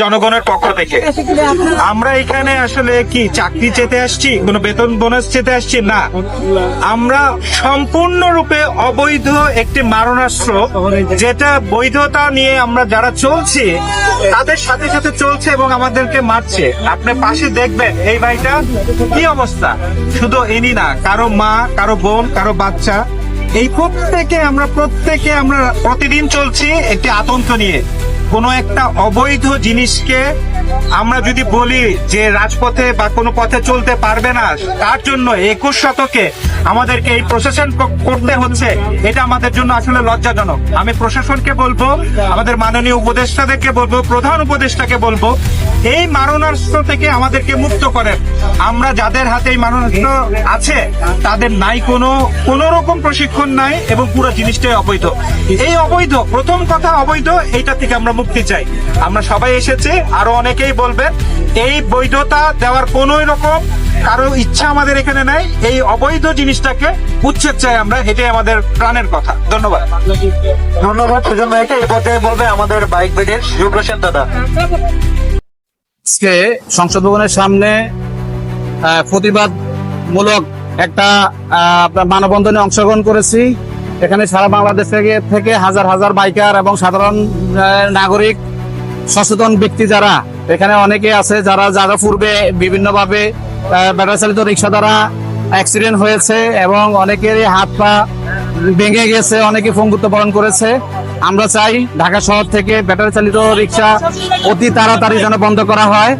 জনগণের পক্ষ থেকে। আমরা এখানে আসলে কি, চাকরি চেতে আসছি? কোনো বেতন বোনাস চেতে আসছি? না। আমরা সম্পূর্ণরূপে অবৈধ একটি মারণাস্ত্র, যেটা বৈধতা নিয়ে আমরা যারা চলছি, তাদের সাথে সাথে চলছে এবং আমাদেরকে মারছে। আপনি পাশে দেখবেন, এই ভাইটা কি অবস্থা? শুধু ইনি না, কারও মা, কারও বোন, কারও বাচ্চা। এই প্রত্যেকে আমরা প্রত্যেকে আমরা প্রতিদিন চলছি একটি আতঙ্ক নিয়ে। কোনো একটা অবৈধ জিনিসকে আমরা যদি বলি যে রাজপথে বা কোনো পথে চলতে পারবে না, তার জন্য একুশ শতকে আমাদেরকে এই প্রশাসন করতে হচ্ছে। এটা আমাদের জন্য আসলে লজ্জাজনক। আমি প্রশাসনকে বলব, আমাদের মাননীয় উপদেষ্টাদেরকে বলব, প্রধান উপদেষ্টাকে বলব, এই মারণাস্ত্র থেকে আমাদেরকে মুক্ত করেন। আমরা যাদের হাতে এই মারণাস্ত্র আছে, তাদের নাই কোনো, কোন রকম প্রশিক্ষণ নাই এবং পুরো জিনিসটাই অবৈধ। এই অবৈধ, প্রথম কথা অবৈধ, এইটা থেকে আমরা মুক্তি চাই। আমরা সবাই এসেছি, আরও অনেকেই বলবেন এই বৈধতা দেওয়ার কোন রকম কারও ইচ্ছা আমাদের এখানে নাই। এই অবৈধ জিনিসটাকে উচ্ছেদ চাই আমরা এটাই আমাদের প্রাণের কথা। ধন্যবাদ। ধন্যবাদ সুজন ভাইকে। এই পর্যায়ে বলবে আমাদের বাইক বেডের যুগপ্রসাদ দাদা। আজকে সংসদ ভবনের সামনে আহ, প্রতিবাদমূলক একটা আহ, আপনার মানববন্ধনে অংশগ্রহণ করেছি। এখানে সারা বাংলাদেশ থেকে থেকে হাজার হাজার বাইকার এবং সাধারণ নাগরিক সচেতন ব্যক্তি যারা, এখানে অনেকে আছে যারা যারা পূর্বে বিভিন্নভাবে ব্যাটারি চালিত রিক্সা দ্বারা অ্যাক্সিডেন্ট হয়েছে এবং অনেকেরই হাত পা ভেঙে গেছে, অনেকে পঙ্গুত্ব বরণ করেছে। আমরা চাই ঢাকা শহর থেকে ব্যাটারি চালিত রিক্সা অতি তাড়াতাড়ি যেন বন্ধ করা হয়।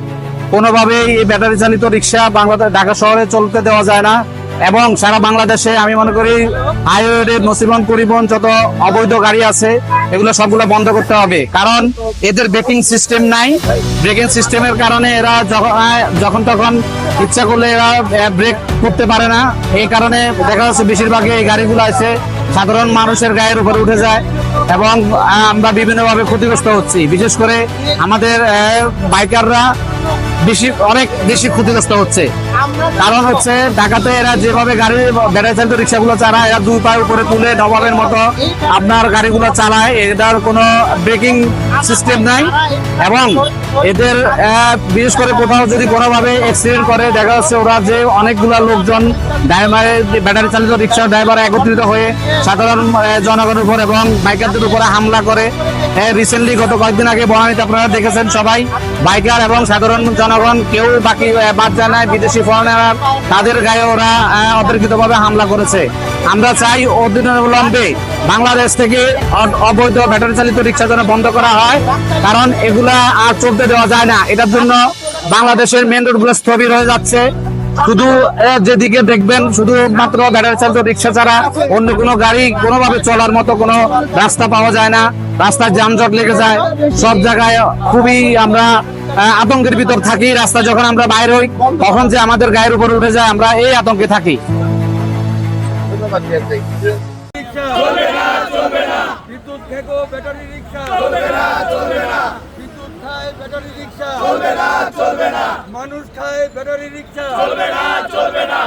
কোনোভাবেই এই ব্যাটারি চালিত রিক্সা বাংলাদেশ, ঢাকা শহরে চলতে দেওয়া যায় না। এবং সারা বাংলাদেশে আমি মনে করি হাইওয়ে নসিবন, পরিবহন যত অবৈধ গাড়ি আছে, এগুলো সবগুলো বন্ধ করতে হবে। কারণ এদের ব্রেকিং সিস্টেম নাই। ব্রেকিং সিস্টেমের কারণে এরা যখন যখন তখন ইচ্ছা করলে এরা ব্রেক করতে পারে না। এই কারণে দেখা যাচ্ছে বেশিরভাগই এই গাড়িগুলো আছে, সাধারণ মানুষের গায়ের উপরে উঠে যায় এবং আমরা বিভিন্নভাবে ক্ষতিগ্রস্ত হচ্ছি। বিশেষ করে আমাদের বাইকাররা বেশি, অনেক বেশি ক্ষতিগ্রস্ত হচ্ছে। কারণ হচ্ছে, ঢাকাতে এরা যেভাবে গাড়ি, ব্যাটারি চালিত রিক্সাগুলো চালায়, এরা দুই পায়ের উপরে তুলে নবাবের মতো আপনার গাড়িগুলো চালায়। এটার কোনো ব্রেকিং সিস্টেম নাই এবং এদের বিশেষ করে কোথাও যদি কোনোভাবে অ্যাক্সিডেন্ট করে, দেখা যাচ্ছে ওরা যে অনেকগুলা লোকজন ড্রাইভারের ব্যাটারি চালিত রিক্সা ড্রাইভার একত্রিত হয়ে সাধারণ জনগণের উপর এবং বাইকারদের উপরে হামলা করে। রিসেন্টলি গত কয়েকদিন আগে বনানীতে আপনারা দেখেছেন সবাই, বাইকার এবং সাধারণ জনগণ কেউ বাকি বাদ যায় না বিদেশি ফরেনার তাদের গায়ে ওরা অতর্কিতভাবে হামলা করেছে। আমরা চাই অবিলম্বে বাংলাদেশ থেকে অবৈধ ব্যাটারি চালিত রিক্সা যেন বন্ধ করা হয়, কারণ এগুলা আর চলতে দেওয়া যায় না। এটার জন্য বাংলাদেশের মেন রোডগুলো স্থবির হয়ে যাচ্ছে। শুধু যেদিকে দেখবেন শুধু মাত্র ব্যাটারি চালিত রিক্সা ছাড়া অন্য কোনো গাড়ি কোনোভাবে চলার মতো কোনো রাস্তা পাওয়া যায় না। রাস্তায় যানজট লেগে যায় সব জায়গায় খুবই আমরা আতঙ্কের ভিতর থাকি। রাস্তা যখন আমরা বাইর হই তখন যে আমাদের গায়ের উপর উঠে যায় আমরা এই আতঙ্কে থাকি। বিদ্যুৎ খেকো ব্যাটারি রিক্সা চলবে না চলবে না বিদ্যুৎ খায় ব্যাটারি রিক্সা চলবে না চলবে না। মানুষ খায় ব্যাটারি রিক্সা চলবে না চলবে না।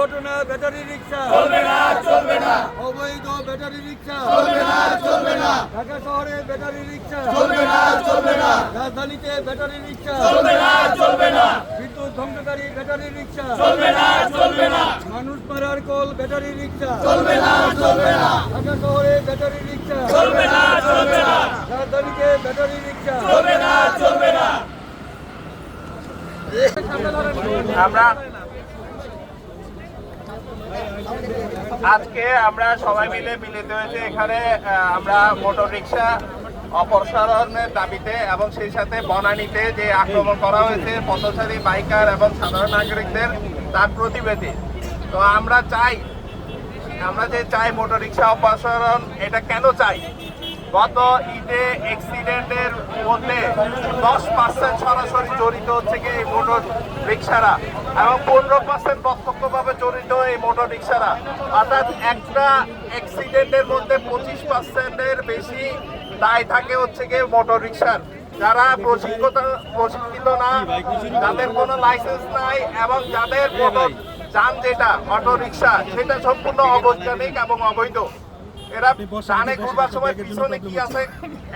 দুর্ঘটনা ব্যাটারি রিক্সা চলবে না চলবে না। অবৈধ ব্যাটারি রিক্সা চলবে না চলবে না। ঢাকা শহরে ব্যাটারি রিক্সা চলবে না চলবে না। রাজধানীতে ব্যাটারি রিক্সা চলবে না চলবে না। বিদ্যুৎ ধ্বংসকারী ব্যাটারি রিক্সা চলবে না চলবে না। মানুষ মারার কল ব্যাটারি রিক্সা চলবে না চলবে না। ঢাকা শহরে ব্যাটারি রিক্সা চলবে না চলবে না। রাজধানীতে ব্যাটারি রিক্সা চলবে না চলবে না। আমরা আজকে আমরা সবাই মিলে মিলিত হয়েছে এখানে আমরা মোটর রিক্সা অপসারণের দাবিতে এবং সেই সাথে বনানীতে যে আক্রমণ করা হয়েছে, পথচারী, বাইকার এবং সাধারণ নাগরিকদের তার প্রতিবেদী। তো আমরা চাই, আমরা যে চাই মোটর রিক্সা অপসারণ, এটা কেন চাই? গত ঈদে অ্যাক্সিডেন্টের মধ্যে দশ পার্সেন্ট সরাসরি জড়িত হচ্ছে কি এই মোটর রিক্সারা এবং পনেরো পার্সেন্ট প্রত্যক্ষভাবে জড়িত এই মোটর রিক্সারা অর্থাৎ একটা অ্যাক্সিডেন্টের মধ্যে পঁচিশ পার্সেন্টের বেশি দায় থাকে হচ্ছে গিয়ে মোটর রিক্সার যারা প্রশিক্ষিত প্রশিক্ষিত না, যাদের কোনো লাইসেন্স নাই এবং যাদের মোটর যান যেটা অটো রিক্সা সেটা সম্পূর্ণ অবৈজ্ঞানিক এবং অবৈধ। এরা ডানে ঘুরবার সময় পিছনে কি আছে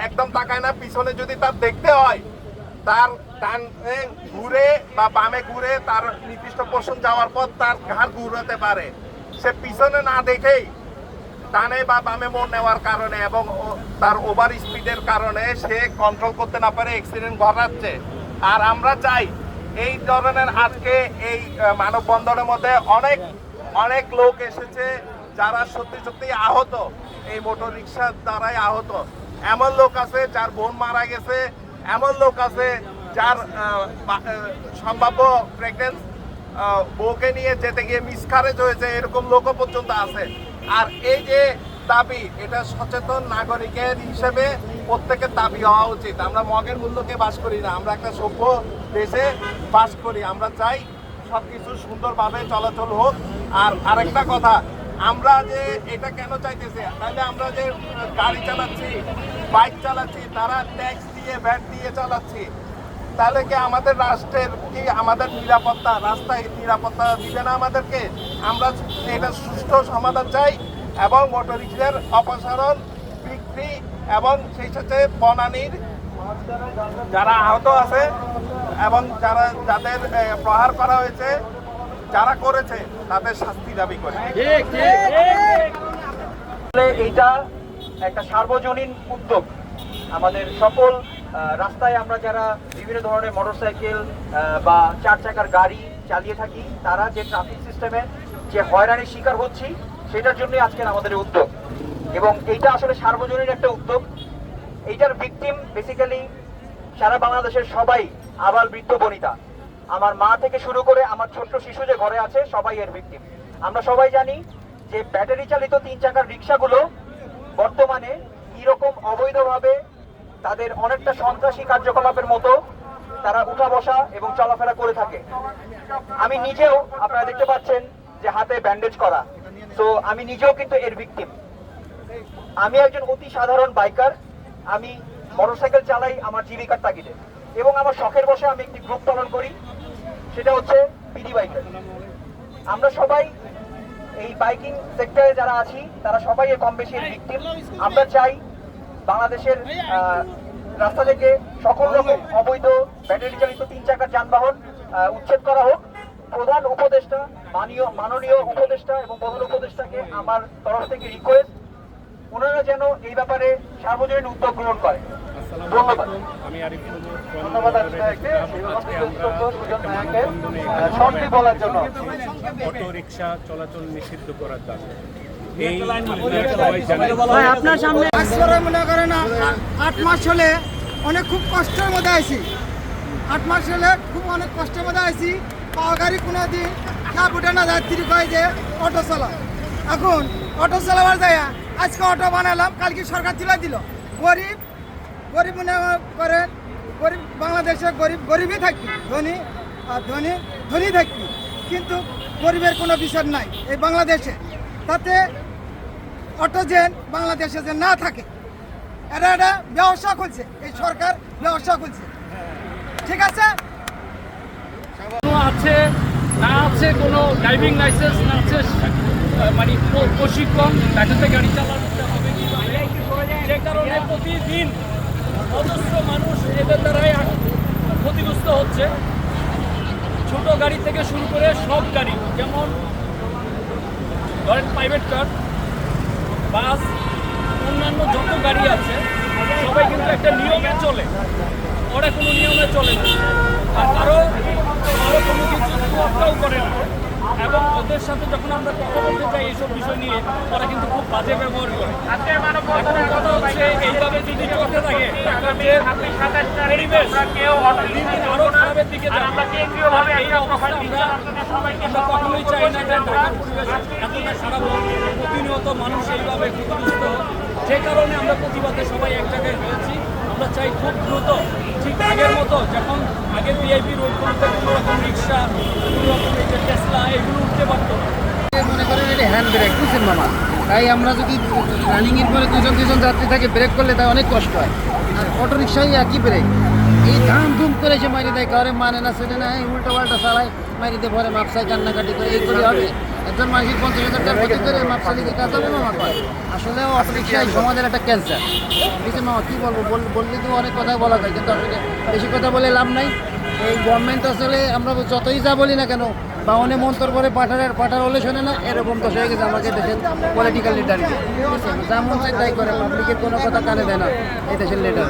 একদম তাকায় না পিছনে যদি তার দেখতে হয় তার ডান ঘুরে বা বামে ঘুরে তার নির্দিষ্ট পোর্শন যাওয়ার পর তার ঘাড় ঘুরাতে পারে। সে পিছনে না দেখেই ডানে বা বামে মোড় নেওয়ার কারণে এবং তার ওভার স্পিডের কারণে সে কন্ট্রোল করতে না পারে অ্যাক্সিডেন্ট ঘটাচ্ছে। আর আমরা চাই এই ধরনের আজকে এই মানববন্ধনের মধ্যে অনেক অনেক লোক এসেছে যারা সত্যি সত্যি আহত। এই মোটর রিক্সার দ্বারাই আহত। এমন লোক আছে যার বোন মারা গেছে, এমন লোক আছে যার সম্ভাব্য প্রেগনেন্স বউকে নিয়ে যেতে গিয়ে মিসখারেজ হয়েছে, এরকম লোকও পর্যন্ত আছে। আর এই যে দাবি, এটা সচেতন নাগরিকের হিসেবে প্রত্যেকের দাবি হওয়া উচিত। আমরা মগের মূল্যকে বাস করি না, আমরা একটা সভ্য দেশে বাস করি। আমরা চাই সব কিছু সুন্দরভাবে চলাচল হোক। আর আরেকটা কথা আমরা যে এটা কেন চাইতেছি? তাহলে আমরা যে গাড়ি চালাচ্ছি, বাইক চালাচ্ছি, তারা ট্যাক্স দিয়ে, ভ্যাট দিয়ে চালাচ্ছি। তাহলে কি আমাদের রাষ্ট্রের কি আমাদের নিরাপত্তা, রাস্তায় নিরাপত্তা দিবে না আমাদেরকে? আমরা এটা সুষ্ঠু সমাধান চাই এবং মোটর রিক্সার অপসারণ, বিক্রি এবং সেই সাথে বনানির যারা আহত আছে এবং যারা, যাদের প্রহার করা হয়েছে যারা করেছে তাদের শাস্তি দাবি করে। এইটা একটা সার্বজনীন উদ্যোগ। আমাদের সকল রাস্তায় আমরা যারা বিভিন্ন ধরনের মোটরসাইকেল বা চার চাকার গাড়ি চালিয়ে থাকি তারা যে ট্রাফিক সিস্টেমে যে হয়রানির শিকার হচ্ছি সেটার জন্যই আজকের আমাদের উদ্যোগ। এবং এইটা আসলে সার্বজনীন একটা উদ্যোগ। এইটার ভিকটিম বেসিক্যালি সারা বাংলাদেশের সবাই আবাল বৃদ্ধ বনিতা। আমার মা থেকে শুরু করে আমার ছোট্ট শিশু যে ঘরে আছে, সবাই এর ভিকটিম আমরা সবাই জানি যে ব্যাটারি চালিত তিন চাকার রিক্সাগুলো বর্তমানে কীরকম অবৈধভাবে তাদের অনেকটা সন্ত্রাসী কার্যকলাপের মতো তারা উঠা বসা এবং চলাফেরা করে থাকে। আমি নিজেও, আপনারা দেখতে পাচ্ছেন যে হাতে ব্যান্ডেজ করা। তো আমি নিজেও কিন্তু এর ভিকটিম আমি একজন অতি সাধারণ বাইকার আমি মোটরসাইকেল চালাই আমার জীবিকার তাগিদে। এবং আমার শখের বসে আমি একটি গ্রুপ পালন করি। সেটা হচ্ছে পিডি বাইকার আমরা সবাই এই বাইকিং সেক্টরে যারা আছি, তারা সবাই কম বেশি ভিকটিম আমরা চাই বাংলাদেশের রাস্তা থেকে সকল রকম অবৈধ ব্যাটারি চালিত তিন চাকার যানবাহন উচ্ছেদ করা হোক। প্রধান উপদেষ্টা, মানীয়, মাননীয় উপদেষ্টা এবং প্রধান উপদেষ্টাকে আমার তরফ থেকে রিকোয়েস্ট ওনারা যেন এই ব্যাপারে সার্বজনীন উদ্যোগ গ্রহণ করে মনে আট মাস হলে অনেক খুব কষ্টের মধ্যে আছি আট মাস হলে খুব অনেক কষ্টের মধ্যে আছি পাওয়া গাড়ি কোনো দিন না ফুটে না যাত্রী কয় যে অটো চালা এখন অটো চালাবার যায় আজকে অটো বানালাম কালকে সরকার তুলে দিল গরিব গরিব মনে করেন গরিব বাংলাদেশে গরিব, গরিবই থাকবি ধনী, আর ধনী ধনী থাকবি কিন্তু গরিবের কোনো বিচার নাই এই বাংলাদেশে। তাতে অটোজেন বাংলাদেশে যে না থাকে, এরা একটা ব্যবসা খুলছে, এই সরকার ব্যবসা খুলছে। ঠিক আছে? আছে, না আছে, কোনো ড্রাইভিং লাইসেন্স না আছে মানে প্রশিক্ষণ ব্যাটাতে গাড়ি চালাতে হবে যে কারণে প্রতিদিন অজস্র মানুষ এদের দ্বারাই ক্ষতিগ্রস্ত হচ্ছে। ছোট গাড়ি থেকে শুরু করে সব গাড়ি, যেমন ধরেন প্রাইভেট কার বাস অন্যান্য যত গাড়ি আছে, সবাই কিন্তু একটা নিয়মে চলে। ওরা কোনো নিয়মে চলে না। আর কারও কারও কোনো কিছু করে না। এবং ওদের সাথে যখন আমরা কথা বলতে চাই এইসব বিষয় নিয়ে, ওরা কিন্তু খুব বাজে ব্যবহার করে। এখন কথা হচ্ছে, এইভাবে যদি চলতে থাকে না যে প্রতিনিয়ত যে কারণে আমরা প্রতিবাদে সবাই এক জায়গায় হয়েছি আমরা চাই খুব দ্রুত, ঠিক আগের মতো, যখন আগে ভিআইপি রোডগুলোতে কোনো রকম রিক্সা কোনো রকম এই যে টেসলা এগুলো উঠতে পারতো। মনে করেন এটা হ্যান্ড ব্রেক বুঝছেন তাই আমরা যদি রানিং এর পরে দুজন দুজন যাত্রী থাকে ব্রেক করলে তাই অনেক কষ্ট হয়। আর অটো রিক্সায় একই ব্রেক এই ধাম ধুম করে এসে মারি দেয় কারে মানে না সেটা না উল্টো পাল্টা চালায়। মারি দিয়ে পরে মাপসাই কান্নাকাটি করে এই করে হবে। একজন মানুষের পঞ্চাশ হাজার টাকা ক্ষতি করে মাপসালিকে কাজ হবে মামা কয়। আসলে অটোরিক্সায় সমাজের একটা ক্যান্সার ঠিক আছে মামা কী বলব? বল- বললে তো অনেক কথা বলা যায় কিন্তু আসলে বেশি কথা বলে লাভ নাই। এই গভর্নমেন্ট আসলে আমরা যতই যা বলি না কেন বা অনেক মন্তর করে পাঠার পাঠার হলে শোনে না এরকম তো হয়ে গেছে আমাকে দেশের পলিটিক্যাল লিডার যা মন চায় তাই করে পাবলিকের কোনো কথা কানে দেয় না এই দেশের লিডার